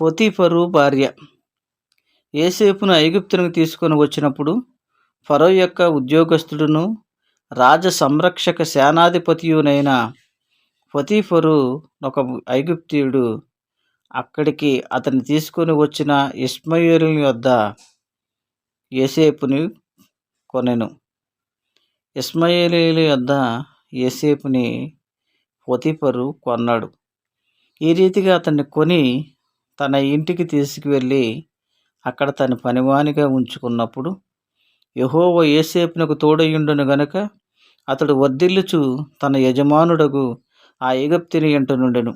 పొతిఫరు భార్య. ఏసేపును ఐగుప్తునికి తీసుకొని వచ్చినప్పుడు ఫరో యొక్క ఉద్యోగస్తుడును రాజ సంరక్షక సేనాధిపతియునైన పొతిఫరు ఒక ఐగుప్తియుడు. అక్కడికి అతన్ని తీసుకొని వచ్చిన ఇస్మయేలుని వద్ద ఏసేపుని కొనెను. ఇస్మయేలీల వద్ద ఏసేపుని పొతిఫరు కొన్నాడు. ఈ రీతిగా అతన్ని కొని తన ఇంటికి తీసుకువెళ్ళి అక్కడ తన పనివానిగా ఉంచుకున్నప్పుడు యహోవ ఏసేపునకు తోడయుండును గనుక అతడు వర్ధిల్లుచు తన యజమానుడగు ఆ ఎగప్తిని ఎంట నుండెను.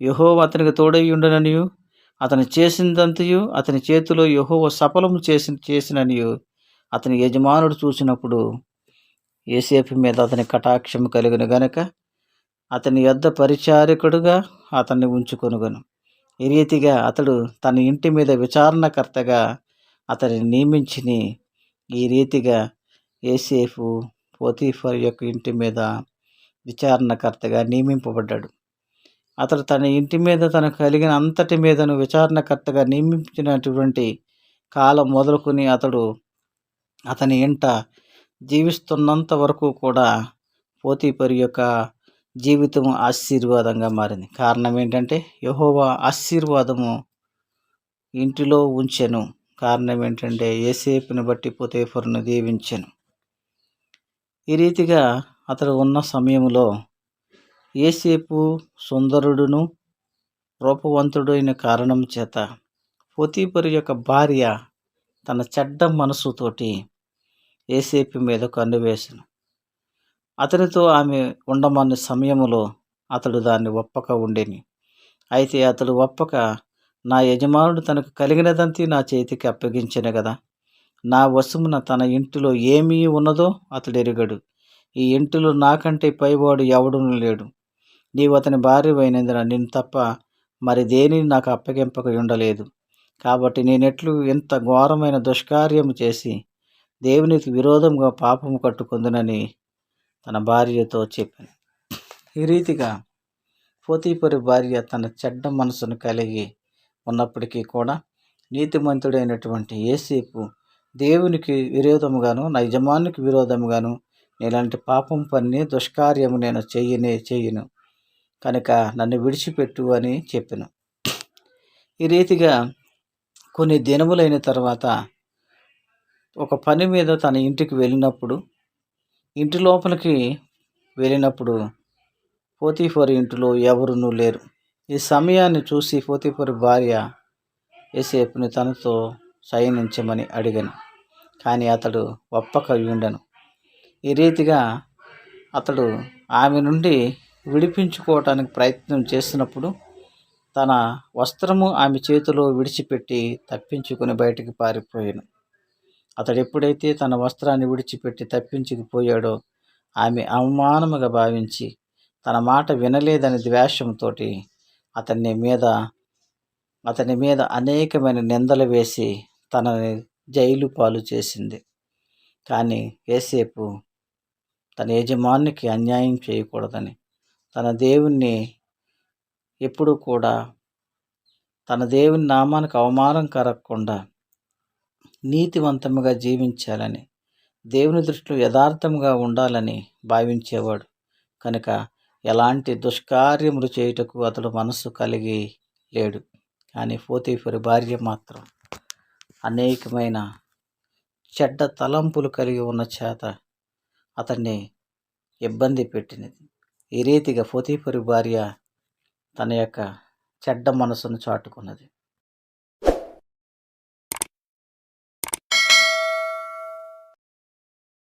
యహోవ అతనికి తోడయ్యుండననియు అతను చేసిందంతయు అతని చేతిలో యహోవ సఫలము చేసి చేసిననియు అతని యజమానుడు చూసినప్పుడు ఏసేపు మీద అతని కటాక్షం కలిగిన గనక అతని యొద్ద పరిచారకుడుగా అతన్ని ఉంచుకొనుగను. ఈ రీతిగా అతడు తన ఇంటి మీద విచారణకర్తగా అతని నియమించిని. ఈ రీతిగా ఏసేఫు పోతీఫర్ యొక్క ఇంటి మీద విచారణకర్తగా నియమింపబడ్డాడు. అతడు తన ఇంటి మీద తన కలిగిన అంతటి మీదను విచారణకర్తగా నియమించినటువంటి కాలం మొదలుకొని అతడు అతని ఇంట జీవిస్తున్నంత వరకు కూడా పోతీపరి యొక్క జీవితం ఆశీర్వాదంగా మారింది. కారణం ఏంటంటే యహోవా ఆశీర్వాదము ఇంటిలో ఉంచెను. కారణం ఏంటంటే ఏసేపుని బట్టి పోతేఫరును దీవించెను. ఈ రీతిగా అతడు ఉన్న సమయంలో ఏసేపు సుందరుడును రూపవంతుడైన కారణం చేత పోతీపరి యొక్క భార్య తన చెడ్డ మనసుతోటి ఏసేపు మీద కన్నువేసను అతనితో ఆమె ఉండమని సమయములో అతడు దాన్ని ఒప్పక ఉండేని. అయితే అతడు ఒప్పక నా యజమానుడు తనకు కలిగినదంతి నా చేతికి అప్పగించిన కదా నా వశమున తన ఇంటిలో ఏమీ ఉన్నదో అతడు ఎరుగడు. ఈ ఇంటిలో నాకంటే పైవాడు ఎవడును లేడు. నీవు అతని భార్యమైనందున నేను తప్ప మరి దేనిని నాకు అప్పగింపక ఉండలేదు. కాబట్టి నేనెట్లు ఇంత ఘోరమైన దుష్కార్యము చేసి దేవునికి విరోధంగా పాపము కట్టుకుందునని తన భార్యతో చెప్పాను. ఈ రీతిగా పోతీపరి భార్య తన చెడ్డ మనసును కలిగి ఉన్నప్పటికీ కూడా నీతిమంతుడైనటువంటి ఏసేపు దేవునికి విరోధముగాను నా యజమానికి విరోధముగాను ఇలాంటి పాపం పని దుష్కార్యము నేను చెయ్యనే చెయ్యను కనుక నన్ను విడిచిపెట్టు అని చెప్పాను. ఈ రీతిగా కొన్ని దినములైన తర్వాత ఒక పని మీద తన ఇంటికి వెళ్ళినప్పుడు ఇంటి లోపలికి వెళ్ళినప్పుడు పోతీఫర్ ఇంటిలో ఎవరునూ లేరు. ఈ సమయాన్ని చూసి పోతీఫర్ భార్య ఏసేపుని తనతో శయనించమని అడిగాను కానీ అతడు ఒప్పక ఉండను ఈ రీతిగా అతడు ఆమె నుండి విడిపించుకోవటానికి ప్రయత్నం చేసినప్పుడు తన వస్త్రము ఆమె చేతిలో విడిచిపెట్టి తప్పించుకుని బయటికి పారిపోయాను. అతడు ఎప్పుడైతే తన వస్త్రాన్ని విడిచిపెట్టి తప్పించుకుపోయాడో ఆమె అవమానముగా భావించి తన మాట వినలేదని ద్వేషంతో అతని మీద అతని మీద అనేకమైన నిందలు వేసి తనని జైలు పాలు చేసింది. కానీ ఏసేపు తన యజమానికి అన్యాయం చేయకూడదని తన దేవుణ్ణి ఎప్పుడూ కూడా తన దేవుని నామానికి అవమానం కరగకుండా నీతివంతముగా జీవించాలని దేవుని దృష్టిలో యథార్థంగా ఉండాలని భావించేవాడు. కనుక ఎలాంటి దుష్కార్యములు చేయుటకు అతడు మనస్సు కలిగి లేడు. కానీ పోతీఫరి భార్య మాత్రం అనేకమైన చెడ్డ తలంపులు కలిగి ఉన్న చేత అతన్ని ఇబ్బంది పెట్టినది. ఈ రీతిగా పోతీఫరి భార్య తన యొక్క చెడ్డ మనసును చాటుకున్నది.